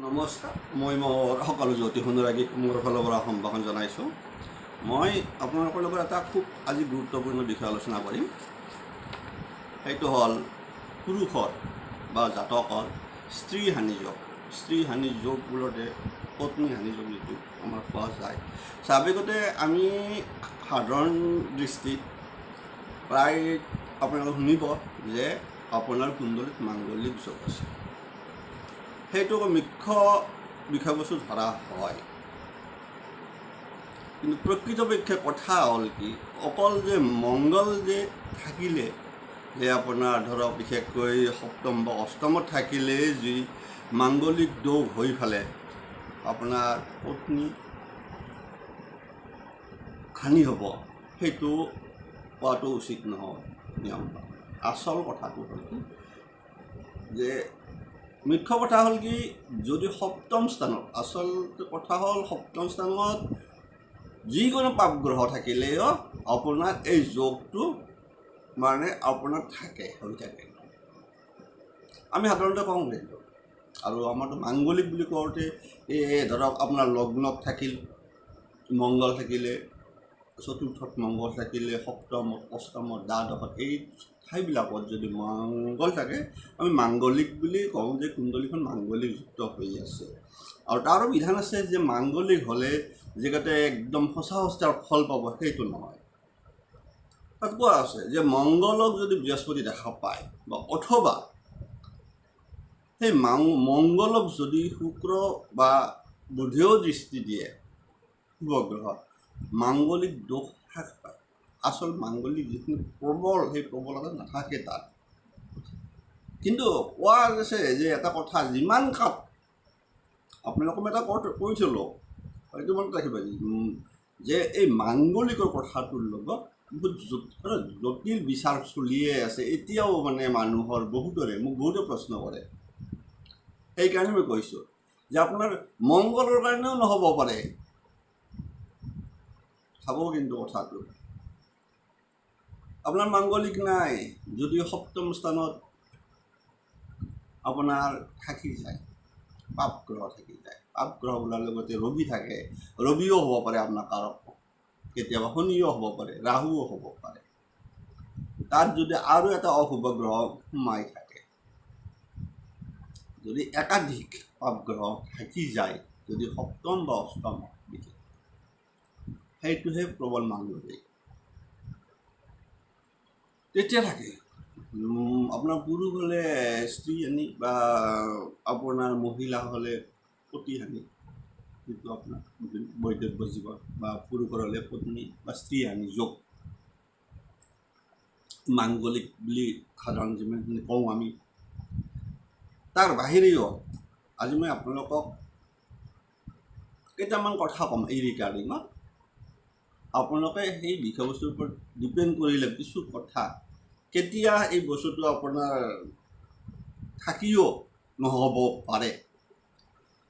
নমস্কাৰ, মই মোৰ সকলো জ্যোতি অনুৰাগীক মোৰ ফালৰ পৰা সম্ভাষণ জনাইছোঁ। মই আপোনালোকৰ লগত এটা খুব আজি গুৰুত্বপূৰ্ণ বিষয় আলোচনা কৰিম। সেইটো হ'ল পুৰুষৰ বা জাতকৰ স্ত্ৰী হানি যোগ। স্ত্ৰী হানি যোগ পত্নী হানি যোগ যিটো আমাৰ পোৱা যায়। স্বাভাৱিকতে আমি সাধাৰণ দৃষ্টিত প্ৰায় আপোনালোকে শুনিব যে আপোনাৰ কুণ্ডলীত মাংগলিক যোগ আছে। সেইটো মুখ্য বিষয়বস্তু ধৰা হয়। কিন্তু প্ৰকৃতপক্ষে কথা হ'ল কি, অকল যে মংগল যে থাকিলে, যে আপোনাৰ ধৰক বিশেষকৈ সপ্তম বা অষ্টমত থাকিলেই যি মাংগলিক দোষ হৈ ফালে, আপোনাৰ পত্নী হানি হ'ব, সেইটো কোৱাটো উচিত নহয়, নিয়ম। আচল কথাটো হ'ল যে মুখ্য কথা হ'ল কি, যদি সপ্তম স্থানত, আচলতে কথা হ'ল সপ্তম স্থানত যিকোনো পাপগ্ৰহ থাকিলেও আপোনাৰ এই যোগটো মানে আপোনাৰ থাকে, হৈ থাকে। আমি সাধাৰণতে কওঁ সেইটো আৰু আমাৰতো মাংগলিক বুলি কওঁতে এই ধৰক আপোনাৰ লগ্নত থাকিল, মংগল থাকিলে, চতুৰ্থত মংগল থাকিলে, সপ্তমত, অষ্টমত, দ্বাদশত, এই ঠাইবিলাকত যদি মংগল থাকে, আমি মাংগলিক বুলি কওঁ যে কুণ্ডলীখন মাংগলিকযুক্ত হৈ আছে। আৰু তাৰো বিধান আছে যে মাংগলিক হ'লে জেগাতে একদম সঁচা সঁচা ফল পাব, সেইটো নহয়। তাত কোৱা আছে যে মংগলক যদি বৃহস্পতি দেখা পায় বা অথবা সেই মাং মংগলক যদি শুক্ৰ বা বুধেও দৃষ্টি দিয়ে শুভগ্ৰহ মাংগলিক দোষ হ্ৰাস পায়। আচল মাংগলিক যিখিনি প্ৰবল সেই প্ৰবলতা নাথাকে তাত। কিন্তু কোৱা গৈছে যে এটা কথা যিমান কাপ আপোনালোকক এটা কৈ- কৈ থ'লোঁ হয়তো মনত ৰাখিব যে এই মাংগলিকৰ কথাটোৰ লগত বহুত জটিল বিচাৰ চলিয়ে আছে। এতিয়াও মানে মানুহৰ বহুতৰে মোক বহুতে প্ৰশ্ন কৰে। সেইকাৰণে মই কৈছোঁ যে আপোনাৰ মংগলৰ কাৰণেও নহ'ব পাৰে। চাব কিন্তু কথাটো। আপোনাৰ মাংগলিক নাই যদি সপ্তম স্থানত আপোনাৰ থাকি যায় পাপ গ্ৰহ থাকি যায়। পাপ গ্ৰহ বোলাৰ লগতে ৰবি থাকে ৰবিও হ'ব পাৰে আপোনাৰ কাৰক কেতিয়াবা শনিও হ'ব পাৰে ৰাহুও হ'ব পাৰে। তাত যদি আৰু এটা অশুভ গ্ৰহ সোমাই থাকে যদি একাধিক পাপ গ্ৰহ থাকি যায় যদি সপ্তম বা অষ্টম সেইটোহে প্ৰবল মাংগলিক। তেতিয়া থাকে। আপোনাৰ পুৰুষ হ'লে স্ত্ৰী হানি বা আপোনাৰ মহিলা হ'লে পতি যিটো আপোনাৰ বৈদব্য জীৱন। বা পুৰুষৰ হ'লে পত্নী বা স্ত্ৰী হানি যোগ। মাংগলিক বুলি সাধাৰণ যিমানখিনি কওঁ আমি। তাৰ বাহিৰেও আজি মই আপোনালোকক কেইটামান কথা ক'ম এই ৰিগাৰ্ডিঙত আপোনালোকে সেই বিষয়বস্তুৰ ওপৰত ডিপেণ্ড কৰিলে কিছু কথা। কেতিয়া এই বস্তুটো আপোনাৰ থাকিও নহ'ব পাৰে।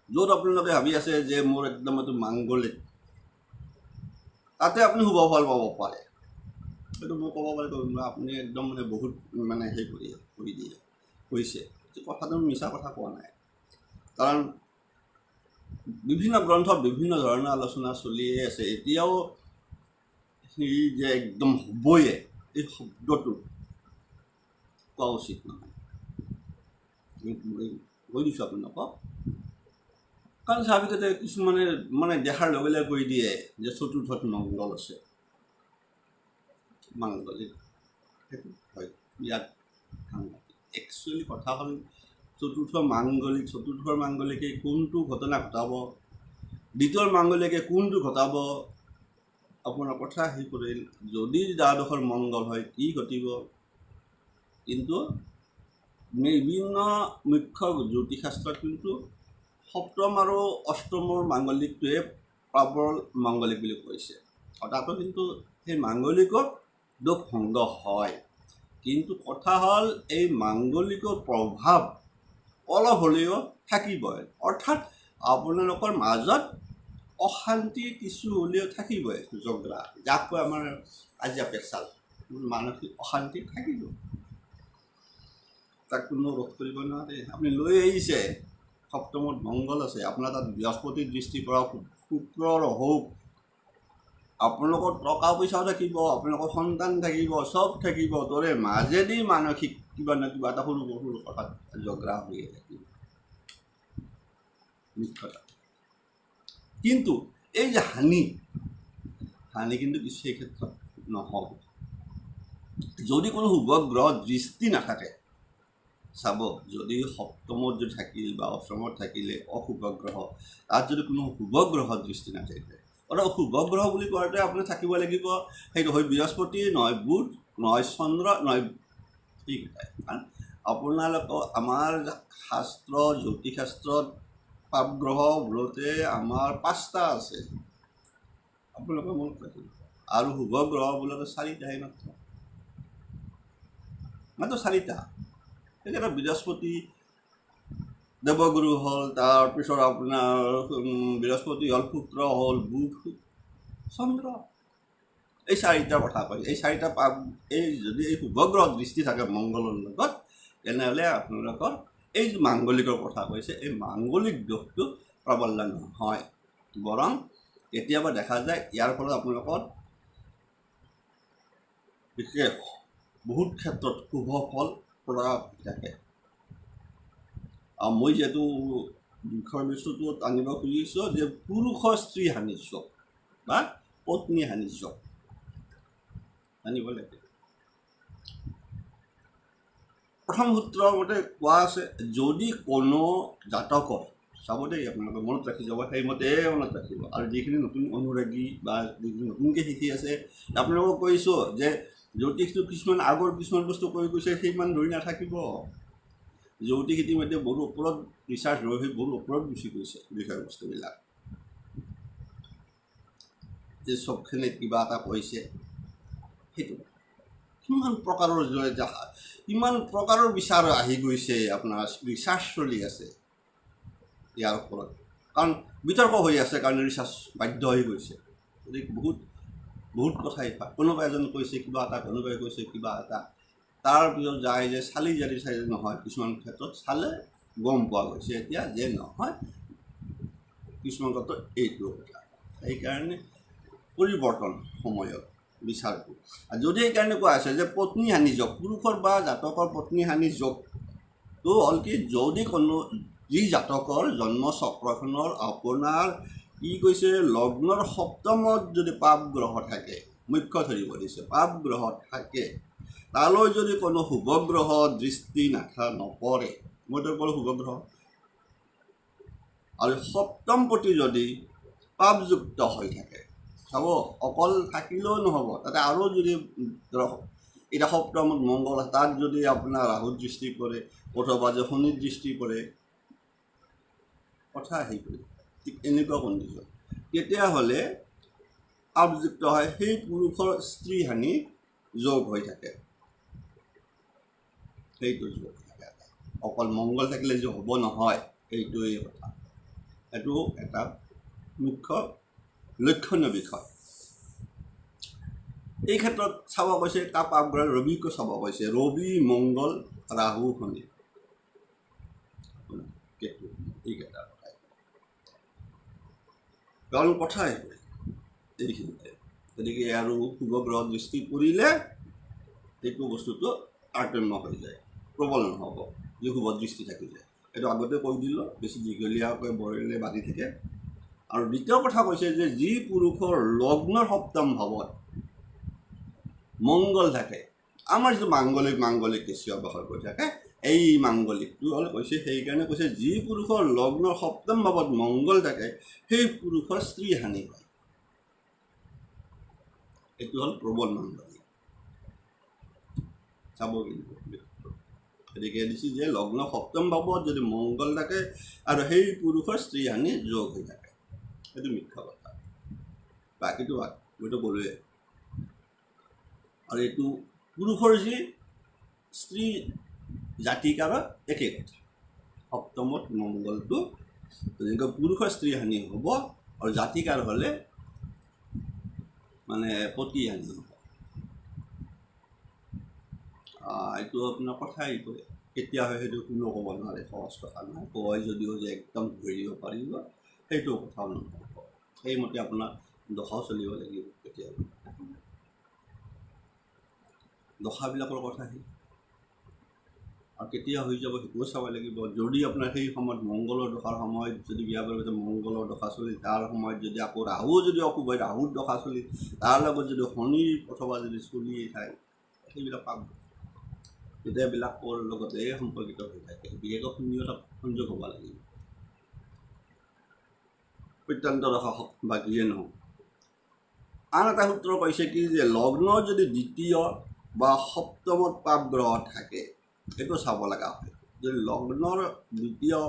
য'ত আপোনালোকে ভাবি আছে যে মোৰ একদম এইটো মাংগলিক তাতে আপুনি শুভ ফল পাব পাৰে। সেইটো মই ক'ব পাৰিব আপুনি একদম মানে বহুত মানে হেৰি কৰি কৰি দিয়ে কৰিছে। কথাটো মিছা কথা কোৱা নাই। কাৰণ বিভিন্ন গ্ৰন্থত বিভিন্ন ধৰণৰ আলোচনা চলিয়ে আছে। এতিয়াও সি যে একদম হ'বয়ে এই শব্দটো কোৱা উচিত নহয়। কৈ দিছোঁ আপোনালোকক। কাৰণ স্বাভাৱিকতে কিছুমানে মানে দেখাৰ লগে লগে কৈ দিয়ে যে চতুৰ্থত মংগল আছে। মাংগলিক সেইটো হয়। ইয়াত একচুৱেলি কথা হ'ল চতুৰ্থ মাংগলিক, চতুৰ্থৰ মাংগলিকে কোনটো ঘটনা ঘটাব, দ্বিতীয় মাংগলিকে কোনটো ঘটাব আপোনাৰ কথা আহি পৰিল, যদি দ্বাদশৰ মংগল হয়, কি ঘটিব? কিন্তু বিভিন্ন মুখ্য জ্যোতিষাস্ত্ৰত কিন্তু সপ্তম আৰু অষ্টমৰ মাংগলিকটোৱে প্ৰবল মাংগলিক বুলি কৈছে। তাতো কিন্তু সেই মাংগলিকৰ দোষ ভংগ হয়। কিন্তু কথা হ'ল, এই মাংগলিকৰ প্ৰভাৱ অলপ হ'লেও থাকিবই। অৰ্থাৎ আপোনালোকৰ মাজত অশান্তি কিছু হ'লেও থাকিবই জগৰা যাক কয় আমাৰ কাজিয়া পেচাল। মানসিক অশান্তি থাকিব। তাক কোনো ৰোধ কৰিব নোৱাৰে। আপুনি লৈ আহিছে। সপ্তমত মংগল আছে। আপোনাৰ তাত বৃহস্পতিৰ দৃষ্টিৰ পৰা শুক্ৰৰ হওক আপোনালোকৰ টকা পইচাও থাকিব, আপোনালোকৰ সন্তান থাকিব, চব থাকিব। তোৰে মাজেদি মানসিক কিবা নহয় কিবা এটা সৰু সৰু কথাত জগৰা হৈয়ে থাকিব। মিথ্যতা কিন্তু এই যে হানি হানি কিন্তু ক্ষেত্ৰত নহ'ব। যদি কোনো শুভ গ্ৰহ দৃষ্টি নাথাকে, চাব যদি সপ্তমত যদি থাকিল বা অষ্টমত থাকিলে অশুভ গ্ৰহ তাত যদি কোনো শুভ গ্ৰহ দৃষ্টি নাথাকে, অৰ্থাৎ শুভ গ্ৰহ বুলি কোৱাতে আপুনি থাকিব লাগিব, সেইটো হয় বৃহস্পতি নহয় বুধ নহয় চন্দ্ৰ এইকেইটাই কাৰণ আপোনালোকৰ আমাৰ শাস্ত্ৰ জ্যোতিষ শাস্ত্ৰত পাপ গ্ৰহ বোলোতে আমাৰ পাঁচটা আছে। আপোনালোকে মনত ৰাখিব আৰু শুভ গ্ৰহ বোলোতে চাৰিটাহে মাত্ৰ। মাত্ৰ চাৰিটা। সেইকেইটা বৃহস্পতি, দেৱগুৰু হ'ল তাৰপিছত আপোনাৰ বৃহস্পতি হ'ল, শুক্ৰ হ'ল, বুধ, চন্দ্ৰ। এই চাৰিটা কথা কয়। এই চাৰিটা পাপ, এই যদি এই শুভগ্ৰহ দৃষ্টি থাকে মংগলৰ লগত, তেনেহ'লে আপোনালোকৰ এই যে মাংগলিকৰ কথা কৈছে এই মাংগলিক দোষটো প্ৰবল নহয়। বৰং কেতিয়াবা দেখা যায় ইয়াৰ ফলত আপোনালোকৰ বিশেষ বহুত ক্ষেত্ৰত শুভ ফল পৰা থাকে। আৰু মই যিহেতু বিষয় বস্তুটো আনিব খুজিছোঁ যে পুৰুষৰ স্ত্ৰী সান্নিধ্য বা পত্নী সান্নিধ্য জানিব লাগে। প্ৰথম সূত্ৰ মতে কোৱা আছে, যদি কোনো জাতকৰ চাব দেই আপোনালোকে মনত ৰাখি যাব সেইমতে মনত ৰাখিব। আৰু যিখিনি নতুন অনুৰাগী বা যিখিনি নতুনকৈ শিকি আছে, আপোনালোকক কৈছোঁ যে, জ্যোতিষটো কিছুমান আগৰ কিছুমান বস্তু কৈ গৈছে সিমান ধৰি নাথাকিব। জ্যোতিষ ইতিমধ্যে বহু ওপৰত ৰিচাৰ্চ হৈ হৈ বহু ওপৰত গুচি গৈছে বিষয়বস্তুবিলাক যে চবখিনিত কিবা এটা কৈছে সেইটো কিমান প্ৰকাৰৰ জৰিয়তে কিমান প্ৰকাৰৰ বিচাৰ আহি গৈছে, আপোনাৰ ৰিচাৰ্চ চলি আছে। ইয়াৰ ওপৰত। কাৰণ বিতৰ্ক হৈ আছে, কাৰণে ৰিচাৰ্চ বাধ্য হৈ গৈছে। গতিকে বহুত বহুত কথাই কোনোবা এজন কৈছে কিবা এটা, কোনোবাই কৈছে কিবা এটা। তাৰপিছত যায় যে চালি জাৰি চাই নহয়, কিছুমান ক্ষেত্ৰত চালে গম পোৱা গৈছে। এতিয়া যে নহয়, কিছুমান ক্ষেত্ৰত এইটো কথা। সেইকাৰণে পৰিৱৰ্তন সময়ত বিচাৰটো। যদি সেইকাৰণে কোৱা আছে যে পত্নী হানি যোগ পুৰুষৰ বা জাতকৰ পত্নী হানি যোগটো হ'ল কি যদি কোনো যি জাতকৰ জন্ম চক্ৰখনৰ আপোনাৰ কি কৈছে লগ্নৰ সপ্তমত যদি পাপ গ্ৰহ থাকে মুখ্য ধৰিব দিছে পাপ গ্ৰহ থাকে তালৈ যদি কোনো শুভ গ্ৰহ দৃষ্টি নাথা নপৰে মইতো ক'লোঁ শুভ গ্ৰহ। আৰু সপ্তম প্ৰতি যদি পাপযুক্ত হৈ থাকে চাব, অকল থাকিলেও নহ'ব। তাতে আৰু যদি এতিয়া সপ্তমত মংগল আছে, তাত যদি আপোনাৰ ৰাহু দৃষ্টি কৰে অথবা যে শনিৰ দৃষ্টি কৰে কথা আহি পৰে, ঠিক এনেকুৱা কণ্ডিশ্যন তেতিয়াহ'লে পাপযুক্ত হয়, সেই পুৰুষৰ স্ত্ৰী হানি যোগ হৈ থাকে। সেইটো যোগ থাকে। অকল মংগল থাকিলে যে হ'ব নহয়, সেইটোৱেই কথা। এইটো এটা মুখ্য লক্ষণীয় বিষয়। এই ক্ষেত্ৰত চাব কৈছে তাৰ পাপগ্ৰহ ৰবিকো চাব কৈছে ৰবি, মংগল, ৰাহু, শনি। এইকেইটা কথাই। কাৰণ কথা এইটোৱে। এইখিনিতে। গতিকে আৰু শুভ গ্ৰহ দৃষ্টি পৰিলে সেইটো বস্তুটো তাৰতম্য হৈ যায়। প্ৰবল নহ'ব। যি শুভ দৃষ্টি থাকি যায়। এইটো আগতে কৈ দিলোঁ। বেছি দীঘলীয়াকৈ বৰিলে বাঢ়ি থাকে। আৰু দ্বিতীয় কথা কৈছে যে যি পুৰুষৰ লগ্নৰ সপ্তম ভাৱত মংগল থাকে, আমাৰ যিটো মাংগলিক মাংগলিক কেঁচুৱা বহৰ কৰি থাকে, এই মাংগলিকটো হ'ল কৈছে, সেইকাৰণে কৈছে, যি পুৰুষৰ লগ্নৰ সপ্তম ভাৱত মংগল থাকে, সেই পুৰুষৰ স্ত্ৰী হানি হয়। এইটো হ'ল প্ৰবল মাংগলিক। চাব কিন্তু গতিকে দিছে যে লগ্ন সপ্তম ভাৱত যদি মংগল থাকে আৰু সেই পুৰুষৰ স্ত্ৰী হানি যোগ হৈ থাকে। সেইটো মিথ্যা কথা বাকীটো মইতো ক'লোৱে আৰু এইটো পুৰুষৰ যি স্ত্ৰী জাতিকাৰৰ একে কথা সপ্তমত মংগলটো যেনেকৈ পুৰুষৰ স্ত্ৰী হানি হ'ব আৰু জাতিকাৰ হ'লে মানে পতি হানি হ'ব এইটো আপোনাৰ কথা এইটোৱে কেতিয়া হয় সেইটো কোনো ক'ব নোৱাৰে সহজ কথা নহয় কয় যদিও যে একদম ধৰিব পাৰিব সেইটো কথাও নহ'ব সেইমতে আপোনাৰ দশাও চলিব লাগিব কেতিয়াবা দশাবিলাকৰ কথা সেই আৰু কেতিয়া হৈ যাব সেইটোও চাব লাগিব। যদি আপোনাৰ সেই সময়ত মংগলৰ দশাৰ সময়ত যদি বিয়া কৰিব মংগলৰ দশা চলি তাৰ সময়ত যদি আকৌ ৰাহু যদি হয় ৰাহুৰ দশা চলি তাৰ লগত যদি শনি অথবা যদি চলি থাকে সেইবিলাক পাব। তেতিয়া এইবিলাকৰ লগতে সম্পৰ্কিত হৈ থাকে। বিশেষকৈ শনিও তাত সংযোগ হ'ব লাগিব। প্ৰত্যন্ত দশা হওক বা যিয়ে নহওক। আন এটা সূত্ৰ কৈছে কি যে লগ্ন যদি দ্বিতীয় বা সপ্তমত পাপ গ্ৰহ থাকে সেইটো চাব লগা হয়। যদি লগ্নৰ দ্বিতীয়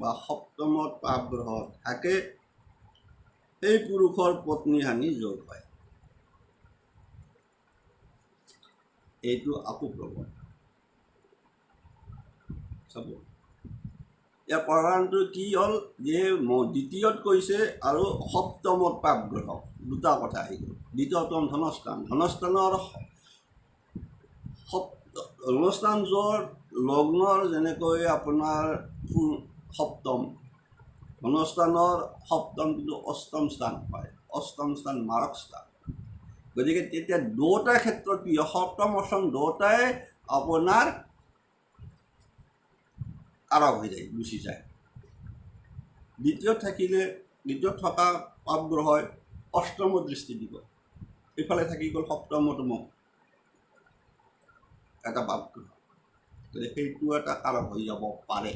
বা সপ্তমত পাপ গ্ৰহ থাকে সেই পুৰুষৰ পত্নী হানি যোগ হয়। এইটো আকৌ প্ৰবল চাব। ইয়াৰ প্ৰধানটো কি হ'ল? যে দ্বিতীয়ত কৈছে আৰু সপ্তমত পাপ গ্ৰহ দুটা কথা আহি গ'ল। দ্বিতীয়তম ধনস্থান। ধনস্থানৰ সপ্ত ধনস্থান য'ৰ লগ্নৰ যেনেকৈ আপোনাৰ সপ্তম ধনস্থানৰ সপ্তম কিন্তু অষ্টম স্থান হয় অষ্টম স্থান মাৰক স্থান। গতিকে তেতিয়া দুয়োটা ক্ষেত্ৰত কি? সপ্তম অষ্টম দুয়োটাই আপোনাৰ কাৰক হৈ যায় গুচি যায়। দ্বিতীয়ত থাকিলে দ্বিতীয়ত থকা পাপগ্ৰহই অষ্টমত দৃষ্টি দিব। এইফালে থাকি গ'ল সপ্তমতম এটা পাপগ্ৰহ গতিকে সেইটো এটা কাৰক হৈ যাব পাৰে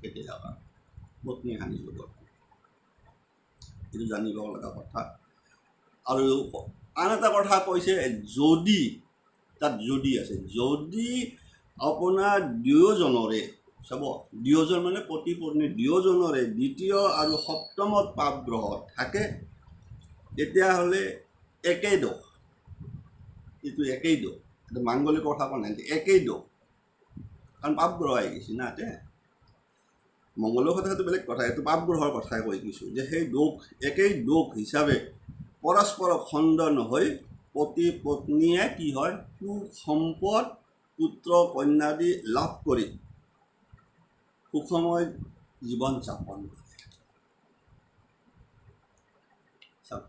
কেতিয়াবা পত্নী হানি যুগত এইটো জানিব লগা কথা। আৰু আন এটা কথা কৈছে, যদি, তাত যদি আছে, যদি আপোনাৰ দুয়োজনৰে চাব দুয়োজন মানে পতি পত্নী। দুয়োজনৰে দ্বিতীয় আৰু সপ্তমত পাপ গ্ৰহ থাকে, তেতিয়াহ'লে একেই দোষ। এইটো একেই দোষ। এইটো মাংগলিক কথা কোৱা নাই একেই দোষ। কাৰণ পাপ গ্ৰহ আহি গৈছে না তে। মংগলৰ কথাটো বেলেগ কথা, এইটো পাপ গ্ৰহৰ কথাই কৈ দিছোঁ যে সেই দোষ, একেই দোষ হিচাপে পৰস্পৰক খণ্ডন হৈ পতি পত্নীয়ে কি হয় সুখ সম্পদ পুত্ৰ কন্যাদি লাভ কৰি সুখময় জীৱন যাপন কৰে চাওক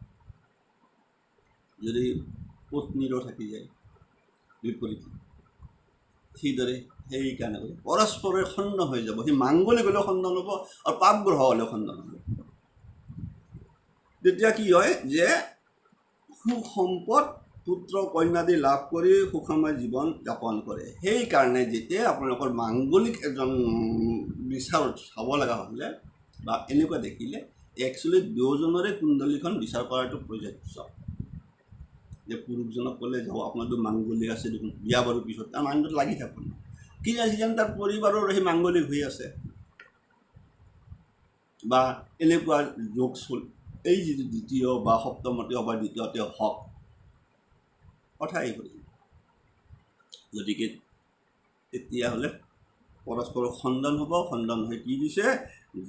যদি পত্নীৰো থাকি যায় বিপৰীত সেইদৰে সেইকাৰণে কৈছে পৰস্পৰে খণ্ড হৈ যাব সি মাংগলিক হ'লেও খণ্ডন হ'ব আৰু পাপ গ্ৰহ হ'লেও খণ্ডন হ'ব তেতিয়া কি হয় যে সুখ পুত্ৰ কন্যাদি লাভ কৰি সুখময় জীৱন যাপন কৰে সেইকাৰণে যেতিয়া আপোনালোকৰ মাংগলিক এজন বিচাৰত চাব লগা হ'লে বা এনেকুৱা দেখিলে একচুৱেলি দুয়োজনৰে কুণ্ডলীখন বিচাৰ কৰাটো প্ৰযোজ্য। যে পুৰুষজনক ক'লে যাব আপোনাৰতো মাংগলিক আছে দেখোন, বিয়া বাৰু পিছত, তাৰ মানুহটোত লাগি থাকোঁ কি আজিকালি তাৰ পৰিবাৰৰ সেই মাংগলিক হৈ আছে। বা এনেকুৱা যোগ চল এই যিটো দ্বিতীয় বা সপ্তমতে বা দ্বিতীয়তে হওক কথা এইবোৰ গতিকে তেতিয়াহ'লে পৰস্পৰৰ খণ্ডন হ'ব খণ্ডন হৈ কি দিছে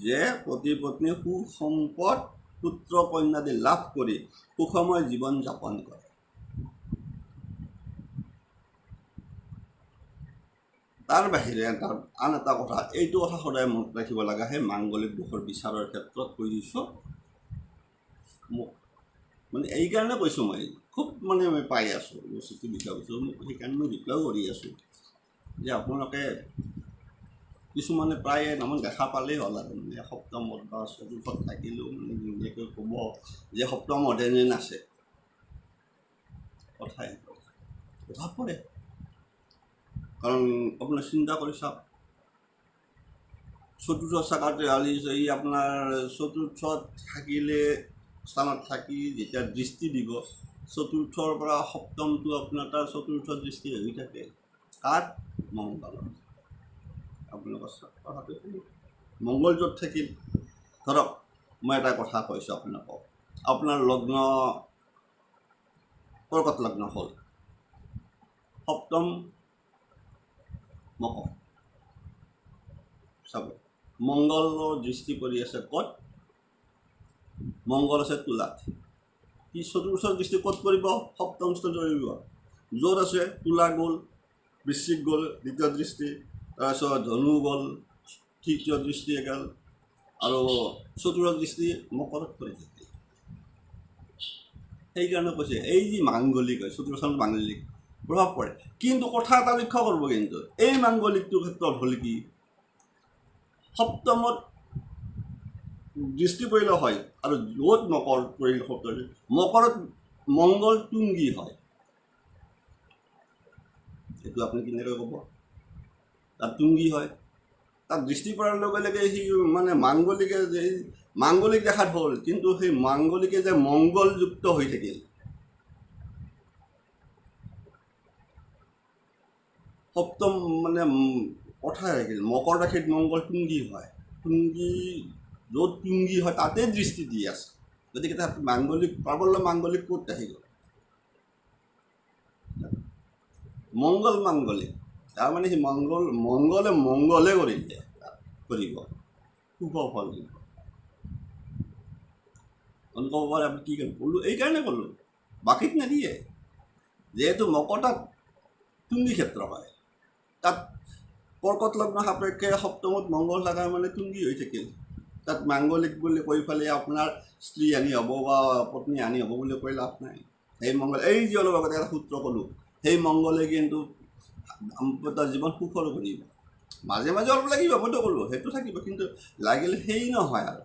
যে পতি পত্নী সু সম্পদ পুত্ৰ কন্যাদি লাভ কৰি সুখময় জীৱন যাপন কৰে। তাৰ বাহিৰে তাৰ আন এটা কথা এইটো কথা সদায় মনত ৰাখিব লগা সেই মাংগলিক দোষৰ বিচাৰৰ ক্ষেত্ৰত কৈ দিছোঁ। মোক মানে এইকাৰণে কৈছোঁ মই খুব মানে মই পাই আছোঁ, বস্তুটো বিচাৰ কৰিছোঁ মোক সেইকাৰণে মই ৰিপ্লাইও কৰি আছোঁ। যে আপোনালোকে কিছুমানে প্ৰায় নামত দেখা পালেই হ'ল আৰু মানে সপ্তমত বা চতুৰ্থত থাকিলেও মানে ধুনীয়াকৈ ক'ব যে সপ্তমতে যেন আছে কথাই প্ৰভাৱ পৰে। কাৰণ আপোনাৰ চিন্তা কৰি চাওক, চতুৰ্থ চাকাতে আলি এই আপোনাৰ চতুৰ্থত থাকিলে, স্থানত থাকি যেতিয়া দৃষ্টি দিব চতুৰ্থৰ পৰা সপ্তমটো আপোনাৰ তাৰ চতুৰ্থ দৃষ্টি হৈ থাকে। কাত মংগলত। আপোনালোকৰ কথাটো মংগল য'ত থাকিল ধৰক মই এটা কথা কৈছোঁ আপোনালোকক। আপোনাৰ লগ্ন কৰ্কট লগ্ন হ'ল। সপ্তম মকৰ চাব। মংগলৰ দৃষ্টি পৰি আছে ক'ত? মংগল আছে তুলাত। কি চতুৰ্থ দৃষ্টি ক'ত পৰিব সপ্তম স্থানত পৰিব য'ত আছে তুলা গ'ল, বৃশ্চিক গ'ল, দ্বিতীয় দৃষ্টি, তাৰপিছত ধনু গ'ল, তৃতীয় দৃষ্টি এগাল, আৰু চতুৰ্থ দৃষ্টি মকৰত পৰি থাকে। সেইকাৰণে কৈছে, এই যি মাংগলিক হয়, চতুৰ্থ মাংগলিক প্ৰভাৱ পৰে। কিন্তু কথা এটা লক্ষ্য কৰিব কিন্তু, এই মাংগলিকটোৰ ক্ষেত্ৰত হ'ল কি, সপ্তমত দৃষ্টি পৰিলে হয় আৰু য'ত মকৰ পৰিল সপ্তমত মকৰত মংগল তুংগী হয়। এইটো আপুনি কেনেকৈ ক'ব? তাত তুংগী হয়। তাত দৃষ্টি পৰাৰ লগে লগে সি মানে মাংগলিকে যে মাংগলিক দেখাত হ'ল কিন্তু সেই মাংগলিকে যে মংগলযুক্ত হৈ থাকিল। সপ্তম মানে কথা থাকিল মকৰ ৰাশিত মংগল তুংগী হয়। তুংগী য'ত তুংগী হয়, তাতে দৃষ্টি দি আছে গতিকে তাত মাংগলিক প্ৰাবল্য মাংগলিক ক'ত আহি গ'ল। মংগল মাংগলিক তাৰমানে সি মংগল মংগলে মংগলে কৰিলে কৰিব শুভ ফল দিব ক'ব পাৰে আপুনি কি ক'লো এইকাৰণে ক'লোঁ বাকীত নিদিয়ে যিহেতু মকৰ তাত তুংগী ক্ষেত্ৰ হয় তাত কৰ্কট লগ্ন সাপেক্ষে সপ্তমত মংগল থকা মানে তুংগী হৈ থাকিল তাত মাংগলিক বুলি কৈ পেলাই আপোনাৰ স্ত্ৰী আনি হ'ব বা পত্নী আনি হ'ব বুলি কৈ লাভ নাই। সেই মংগল এই যি অলপ আগতে এটা সূত্ৰ ক'লোঁ, সেই মংগলে কিন্তু তাৰ জীৱন সুখৰ কৰিব মাজে মাজে অলপ লাগিব, মইতো ক'লোঁ, সেইটো থাকিব, কিন্তু লাগিলে সেই নহয় আৰু।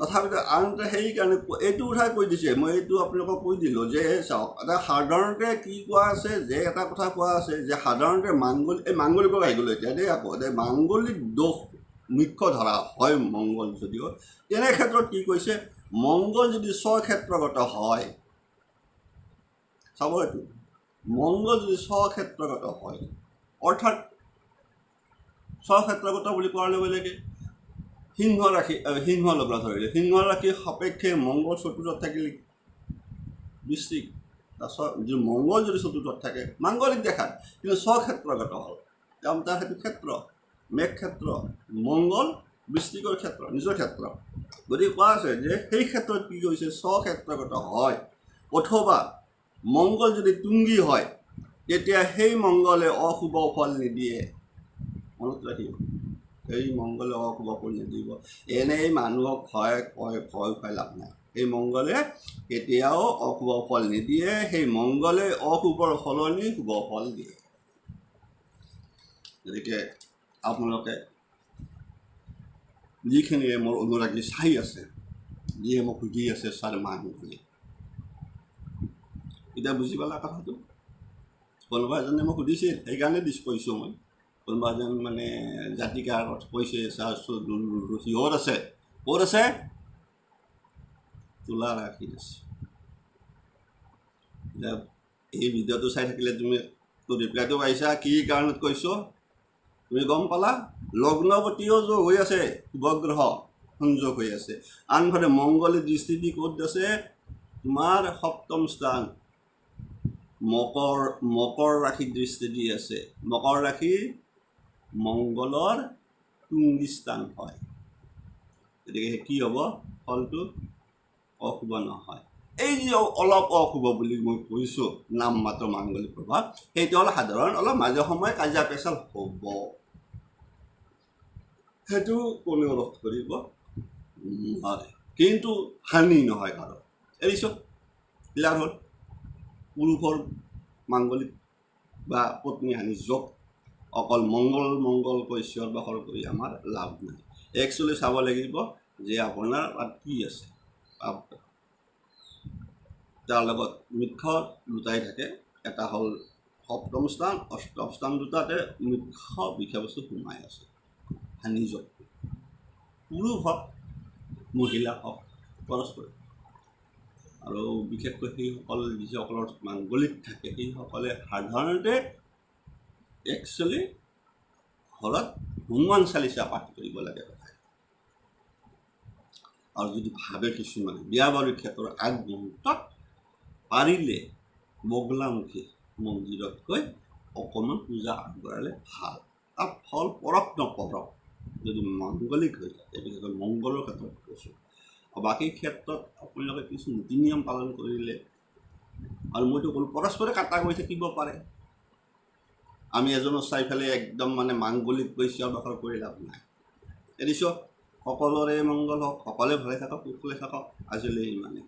তথাপিতো আনহাতে সেইকাৰণে এইটো কথা কৈ দিছে। মই এইটো আপোনালোকক কৈ দিলোঁ যে, চাওক, এটা সাধাৰণতে কি কোৱা আছে, যে এটা কথা কোৱা আছে, যে সাধাৰণতে মাংগলিক এই মাংগলিকক আহি গ'লোঁ এতিয়া দেই আকৌ। যে মাংগলিক দোষ মুখ্য ধৰা হয় মংগল যদিও। তেনে ক্ষেত্ৰত কি কৈছে, মংগল যদি স্বক্ষেত্ৰগত হয়, চাব এইটো, মংগল যদি স্বক্ষেত্ৰগত হয়, অৰ্থাৎ স্বক্ষেত্ৰগত বুলি কোৱাৰ লগে লগে সিংহ ৰাশি সিংহ লগ্ন ধৰিলে। সিংহ ৰাশিৰ সাপেক্ষে মংগল চতুৰ্থত থাকিল। বৃশ্চিক তাৰপিছত যদি মংগল যদি চতুৰ্থত থাকে, মাংগলিক দেখাত, কিন্তু স্বক্ষেত্ৰগত হ'ল। কাৰণ তাৰ সেইটো ক্ষেত্ৰ, মেঘ ক্ষেত্ৰ, মংগল বৃষ্টিকৰ ক্ষেত্ৰ, নিজৰ ক্ষেত্ৰ। গতিকে কোৱা আছে যে সেই ক্ষেত্ৰত কি কৰিছে স্বক্ষেত্ৰগত হয়। অথবা মংগল যদি তুংগী হয়, তেতিয়া সেই মংগলে অশুভ ফল নিদিয়ে। মনত ৰাখিব। সেই মংগলে অশুভ ফল নিদিব এনেই মানুহক ভয় কয় ভয় খুৱাই লাভ নাই। সেই মংগলে কেতিয়াও অশুভ ফল নিদিয়ে সেই মংগলে অশুভৰ সলনি শুভ ফল দিয়ে। গতিকে আপোনালোকে যিখিনিয়ে মোৰ অনুৰাগী চাই আছে যিয়ে মোক সুধি আছে ছাৰ মানুহ বুলি। এতিয়া বুজি পালা কথাটো? কোনোবা এজনে মোক সুধিছিল সেইকাৰণে দিছ কৈছোঁ মই। কোনোবা এজন মানে জাতিকাৰ কৈছে সিহঁত আছে। ক'ত আছে? তোলা ৰাশিত আছে। এতিয়া এই ভিডিঅ'টো চাই থাকিলে তুমি তো ৰিপ্লাইটো পাইছা কি কাৰণত কৈছোঁ? তুমি গম পালা? লগ্নপতিও যোগ হৈ আছে শুভগ্ৰহ সংযোগ হৈ আছে। আনফালে মংগলে দৃষ্টি দি ক'ত আছে? তোমাৰ সপ্তম স্থান। মকৰ মকৰ ৰাশি দৃষ্টি দি আছে। মকৰ ৰাশি মংগলৰ তুংগী স্থান হয়। গতিকে কি হ'ব? ফলটো অশুভ নহয় এই যি অলপ অশুভ বুলি মই কৈছোঁ, নাম মাত্ৰ মাংগলিক প্ৰভাৱ, সেইটো অলপ সাধাৰণ, অলপ মাজে সময়ে কাজিয়া পেচাল হ'ব। সেইটো কোনেও ৰোধ কৰিব? নোৱাৰে। কিন্তু হানি নহয় কাৰো। এৰিছোঁ ক্লিয়াৰ হ'ল পুৰুষৰ মাংগলিক বা পত্নী হানি যোগ অকল মংগল মংগল চিঞৰ বাখৰ কৰি আমাৰ লাভ নাই। একচুৱেলি চাব লাগিব যে আপোনাৰ তাত কি আছে। তাৰ লগত মুখ্য দুটাই থাকে। এটা হ'ল সপ্তম স্থান, অষ্টম স্থান দুটাতে মুখ্য বিষয়বস্তু সোমাই আছে। হানি পুৰুষ হওক মহিলা হওক পৰস্পৰ। আৰু বিশেষকৈ সেইসকল যিসকলৰ মাংগলিক থাকে, সেইসকলে সাধাৰণতে একচুৱেলি ঘৰত হনুমান চালিচা পাঠ কৰিব লাগে। আৰু যদি ভাবে কিছুমানে বিয়া বাৰুৰ ক্ষেত্ৰত আগমুহূৰ্তত পাৰিলে বগলামুখী মন্দিৰতকৈ অকণমান পূজা আগবঢ়ালে ভাল। তাত ফল পৰক নপৰক যদি মাংগলিক হৈ থাকে বিশেষকৈ মংগলৰ ক্ষেত্ৰত কৈছোঁ। আৰু বাকী ক্ষেত্ৰত আপোনালোকে কিছু নীতি নিয়ম পালন কৰিলে আৰু মইতো ক'লো পৰস্পৰে কাটা গৈ থাকিব পাৰে। আমি এজনৰ চাই পেলাই একদম মানে মাংগলিক চিঞৰ বাখৰ কৰি লাভ নাই। এৰিছোঁ সকলোৰে মংগল হওক সকলোৱে ভালে থাকক কুশলে থাকক আজিলৈ ইমানেই